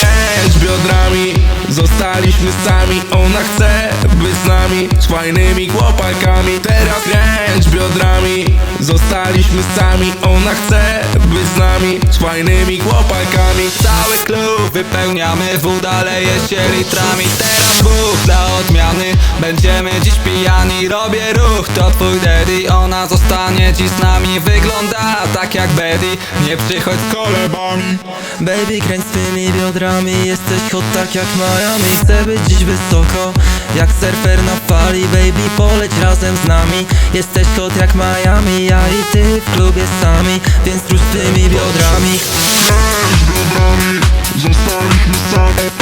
Kręć biodrami, zostaliśmy sami. Ona chce być z nami, z fajnymi chłopakami. Teraz kręć biodrami, zostaliśmy sami. Ona chce być z nami, z fajnymi chłopakami. Cały klub wypełniamy, woda leje się litrami Teraz Bóg dla odmiany, będziemy dziś pijani. Robię ruch, to twój daddy, ona zostanie dziś z nami. Wygląda tak jak Betty, nie przychodź z kolebami. Baby, kręć swymi biodrami. Jesteś hot tak jak Miami. Chcę być dziś wysoko Jak surfer na fali Baby, poleć razem z nami. Jesteś hot jak Miami Ja i ty w klubie sami Więc rusz biodrami. Biodrami Zostaliśmy sami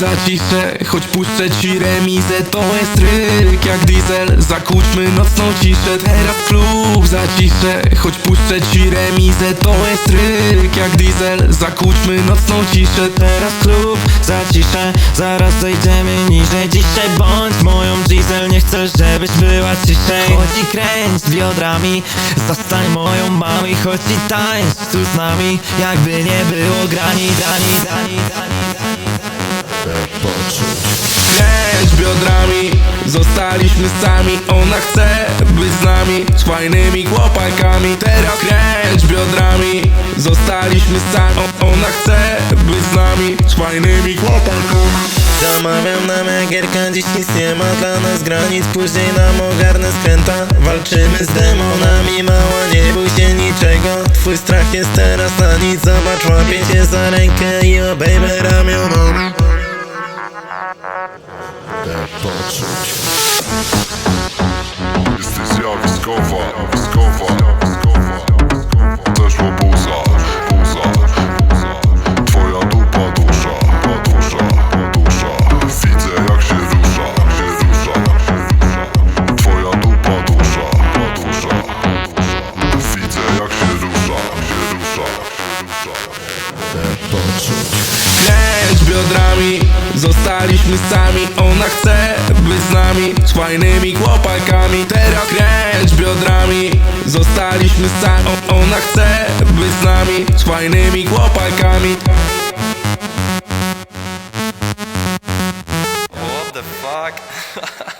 zaciszę, choć puszczę ci remizę. To jest tryk jak diesel, zakłóćmy nocną ciszę. Teraz klub zaciszę, choć puszczę ci remizę. To jest tryk jak diesel, zakłóćmy nocną ciszę. Teraz klub zaciszę Zaraz zejdziemy niżej. Dzisiaj bądź moją diesel Nie chcę, żebyś była ciszej. Chodź i kręć biodrami Zostań moją mami Chodź i tańcz tu z nami. Jakby nie było grani. Zostaliśmy sami. Ona chce być z nami, z fajnymi chłopakami. Teraz kręć biodrami, zostaliśmy sami. O- Ona chce być z nami, z fajnymi chłopakami Zamawiam nam gierka, dziś nic nie ma dla nas granic. Później nam ogarnę skręta. Walczymy z demonami, mała nie bój się niczego. Twój strach jest teraz na nic. Zobacz, łapię cię za rękę i obejmę ramionami. Jesteś zjawiskowa Zjawiskowa Zeszło buza Buza Twoja dupa dusza Dusza Dusza Widzę jak się rusza Się rusza Twoja dupa dusza Dusza Widzę jak się rusza Się rusza Kręć biodrami, zostaliśmy sami Ona chce być z nami, z fajnymi chłopakami. Teraz kręć biodrami, zostaliśmy sami Ona chce być z nami, z fajnymi chłopakami. What the fuck?